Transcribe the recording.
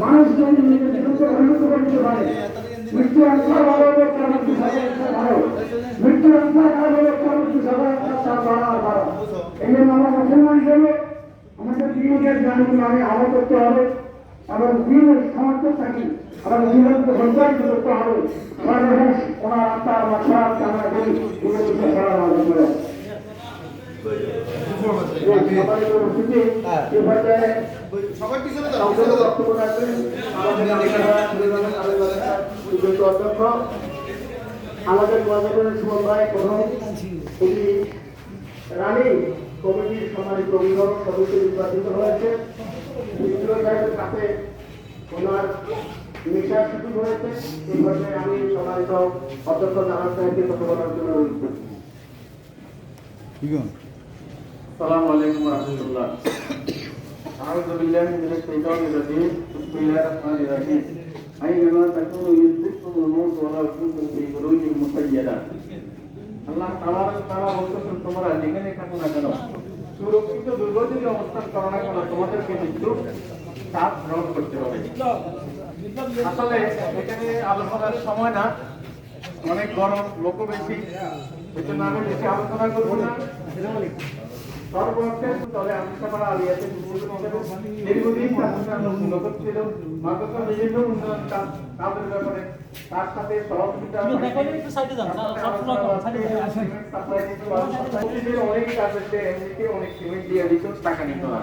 মানুষ যদি নিজের জীবনকে উন্নত করতে পারে মৃত্যু আনসার ভালো তার মৃত্যু আমরা মুসলমান হিসেবে করতে হবে এবং দিনের সমর্থক থাকি এবং জীবনকে সঞ্চারিত করতে হবে ওনার আত্মার মাত্রা কামনা করি দিনের বিষয়ে পর্যায়ে পিছনে আমাদের গণতন্ত্রের সুমন রায় প্রথম এটি রানী কমিটির সম্মানিত অভিভাবক সদস্য নির্বাচিত হয়েছে মিত্র সাহেবের কাছে ওনার নেশা হয়েছে এই আমি সম্মানিত অধ্যক্ষ জানার সাহেবকে কথা বলার জন্য السلام عليكم ورحمة الله أعوذ بالله من الشيطان الرجيم بسم الله الرحمن الرحيم أينما تكونوا يدرككم الموت ولو كنتم في بروج مشيدة আল্লাহ তাআলা তাআলা বলতেছেন তোমরা যেখানে থাকো না কেন সুরক্ষিত দুর্গতির অবস্থান করো না কেন তোমাদেরকে মৃত্যু সাথ গ্রহণ করতে হবে আসলে এখানে আলোচনার সময় না অনেক গরম লোক বেশি এই জন্য আমি বেশি আলোচনা করবো না সর্বশেষ দলে আমিষাপাড়া আলিয়াতে দীর্ঘদিন নগদ ছিল। মাদ্রাসার বিভিন্ন উন্নয়ন কাজের ব্যাপারে তার সাথে সহযোগিতা অনেক কাজ আছে এমনিতে অনেক সিমেন্ট দিয়ে দিত টাকা নিত না